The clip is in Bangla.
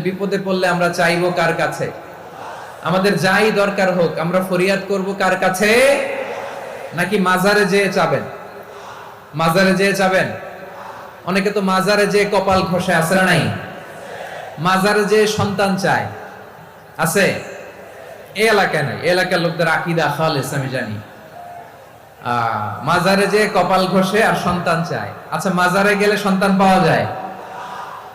বিপদে পড়লে আমরা চাইব কার কাছে? আমাদের যাই দরকার হোক আমরা ফরিয়াদ করব কার কাছে? নাকি মাজারে যেয়ে চাবেন? মাজারে যেয়ে চাবেন? অনেকে তো মাজারে যেয়ে কপাল ঘষে আছে না নাই? মাজারে যেয়ে সন্তান চায়। আছে? এই এলাকায় নাই এলাকার লোকদের আকিদা খালেস আমি জানি। আহ, মাজারে যে কপাল ঘষে আর সন্তান চায়। আচ্ছা মাজারে গেলে সন্তান পাওয়া যায়?